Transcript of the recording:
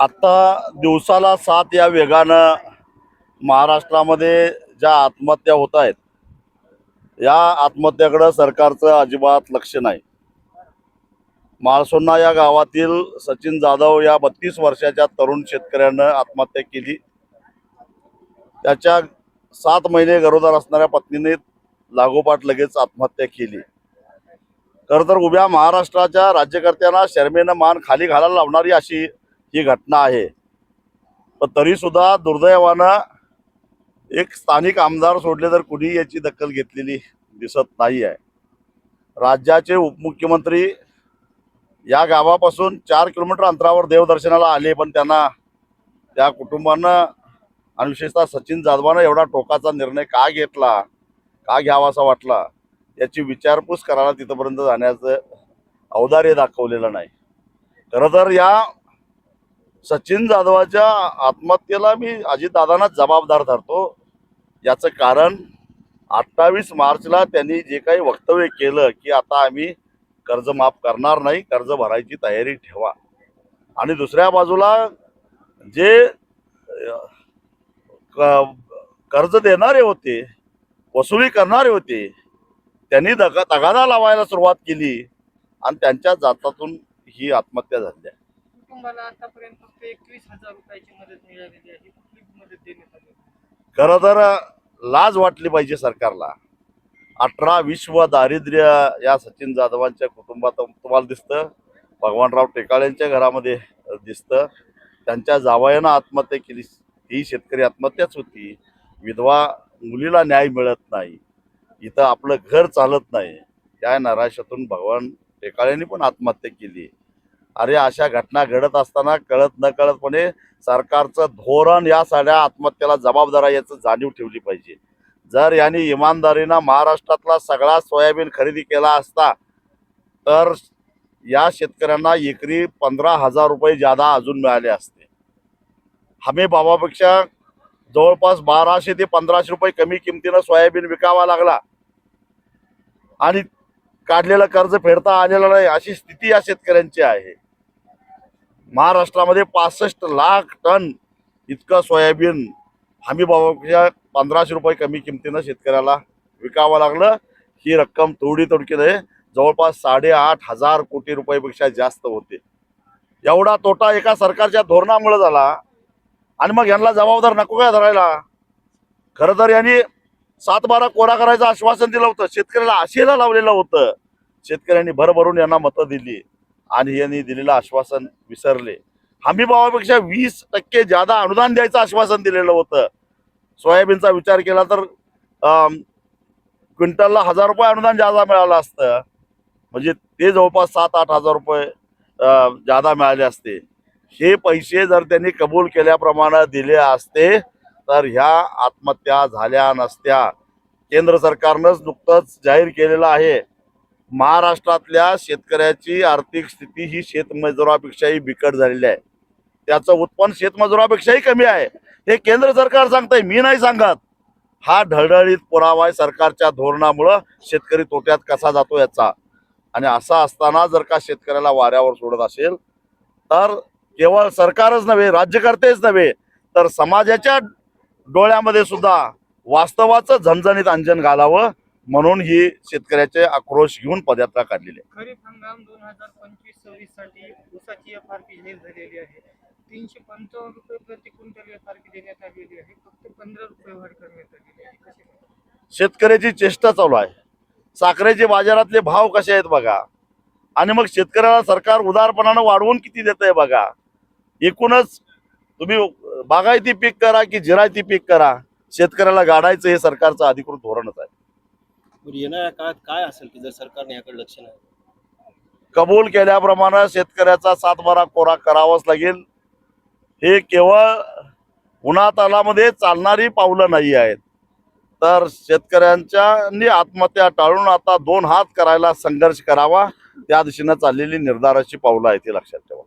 आत्ता दिवसाला सात या वेगानं महाराष्ट्रामध्ये ज्या आत्महत्या होत आहेत या आत्महत्याकडं सरकारचं अजिबात लक्ष नाही. माळसोन्ना या गावातील सचिन जाधव या बत्तीस वर्षाच्या तरुण शेतकऱ्यानं आत्महत्या केली. त्याच्या सात महिने गरोदर असणाऱ्या पत्नीने लागोपाठ लगेच आत्महत्या केली. खरं तर उभ्या महाराष्ट्राच्या राज्यकर्त्यांना शर्मेनं मान खाली घालायला लावणारी अशी ही घटना आहे. पण तरी सुद्धा दुर्दैवानं एक स्थानिक आमदार सोडले तर कुणी याची दखल घेतलेली दिसत नाही आहे. राज्याचे उपमुख्यमंत्री या गावापासून चार किलोमीटर अंतरावर देवदर्शनाला आले पण त्यांना त्या कुटुंबानं आणि विशेषतः सचिन जाधवानं एवढा टोकाचा निर्णय का घेतला का घ्यावासा वाटला याची विचारपूस करायला तिथंपर्यंत जाण्याचं औदार्य दाखवलेलं नाही. खरं तर या सचिन जाधवाच्या आत्महत्येला मी अजितदादांना जबाबदार धरतो. याचं कारण अठ्ठावीस मार्चला त्यांनी जे काही वक्तव्य केलं की आता आम्ही कर्ज माफ करणार नाही कर्ज भरायची तयारी ठेवा. आणि दुसऱ्या बाजूला जे क- कर्ज देणारे होते वसुली करणारे होते त्यांनी दगा तगादा लावायला सुरुवात केली आणि त्यांच्या जातातून ही आत्महत्या झाली आहे. कुटुंबाला आतापर्यंत फक्त एकवीस हजार रुपयाची मदत मिळालेली आहे. कुठली मदत देण्यात आली. खरं तर लाज वाटली पाहिजे सरकारला. अठरा विश्व दारिद्र्य या सचिन जाधवांच्या कुटुंबात तुम्हाला दिसतं. भगवानराव टेकाळ्यांच्या घरामध्ये दिसतं. त्यांच्या जावयानं आत्महत्या केली. ही शेतकरी आत्महत्याच होती. विधवा मुलीला न्याय मिळत नाही. इथं आपलं घर चालत नाही. या नराशातून भगवान टेकाळ्यांनी पण आत्महत्या केली. अरे अशा घटना घडत असताना कळत न कळतपणे सरकारचं धोरण या सगळ्या आत्महत्येला जबाबदार आहे याचं जाणीव ठेवली पाहिजे. जर यांनी इमानदारीनं महाराष्ट्रातला सगळा सोयाबीन खरेदी केला असता तर या शेतकऱ्यांना एकरी पंधरा हजार रुपये जादा अजून मिळाले असते. हमी भावापेक्षा जवळपास बाराशे ते पंधराशे रुपये कमी किमतीनं सोयाबीन विकावा लागला. आणि काढलेलं कर्ज फेडता आलेलं नाही अशी स्थिती या शेतकऱ्यांची आहे. महाराष्ट्रामध्ये पासष्ट लाख टन इतकं सोयाबीन हमी भावापेक्षा पंधराशे रुपये कमी किमतीनं शेतकऱ्याला विकावं लागलं. ही रक्कम थोडी तोडकीत आहे जवळपास साडेआठ हजार कोटी रुपयापेक्षा जास्त होते. एवढा तोटा एका सरकारच्या धोरणामुळे झाला. आणि मग यांना जबाबदार नको काय धरायला? खरं तर यांनी सात बारा कोरा करायचं आश्वासन दिलं होतं. शेतकऱ्याला आशेला लावलेलं होतं. शेतकऱ्यांनी भरभरून यांना मतं दिली. आणि यांनी दिलेलं आश्वासन विसरले. हमी भावापेक्षा वीस टक्के जादा अनुदान द्यायचं आश्वासन दिलेलं होतं. सोयाबीनचा विचार केला तर अं, क्विंटलला हजार रुपये अनुदान जादा मिळालं असतं. म्हणजे ते जवळपास सात आठ हजार रुपये जादा मिळाले असते. हे पैसे जर त्यांनी कबूल केल्याप्रमाणे दिले असते तर ह्या आत्महत्या झाल्या नसत्या. केंद्र सरकारनंच नुकतंच जाहीर केलेलं आहे. महाराष्ट्रातल्या शेतकऱ्याची आर्थिक स्थिती ही शेतमजुरापेक्षाही बिकट झालेली आहे. त्याचं उत्पन्न शेतमजुरापेक्षाही कमी आहे. हे केंद्र सरकार सांगतंय मी नाही सांगत. हा ढळढळीत पुरावा आहे सरकारच्या धोरणामुळं शेतकरी तोट्यात कसा जातो याचा. आणि असा असताना जर का शेतकऱ्याला वाऱ्यावर सोडत असेल तर केवळ सरकारच नव्हे राज्यकर्तेच नव्हे तर समाजाच्या डोळ्यामध्ये सुद्धा वास्तवाचं झणझणीत अंजन घालावं म्हणून ही शेतकऱ्याचे आक्रोश घेऊन पदयात्रा काढलेली आहे खरीप हंगाम दोन हजार पंचवीस सव्वीससाठी ऊसाची एफ आर पी जाहीर झालेली आहे. तीनशे पंचावन्न रुपये प्रति क्विंटल एफ आर पी देण्यात आलेली आहे. फक्त पंधरा रुपये वाढ करण्यात आलेली आहे. कशी काय? शेतकऱ्याची चेष्टा चालू आहे. साखरेचे बाजारातले भाव कसे आहेत बघा. आणि मग शेतकऱ्याला सरकार उदारपणानं वाढवून किती देत आहे बघा. एकूणच तुम्ही बागायती पीक करा की जिरायती पीक करा. शेतकऱ्याला गाडायचं हे सरकारचं अधिकृत धोरणच आहे. येणाऱ्या काळात काय असेल की जर सरकारने याकडे लक्ष नाही? कबूल केल्याप्रमाणे शेतकऱ्याचा सातबारा कोरा करावाच लागेल. हे केवळ उन्हातालामध्ये चालणारी पावलं नाही आहेत. तर शेतकऱ्यांच्या आत्महत्या टाळून आता दोन हात करायला संघर्ष करावा. त्या दिशेनं चाललेली निर्धाराची पावलं आहेत ती लक्षात ठेवा.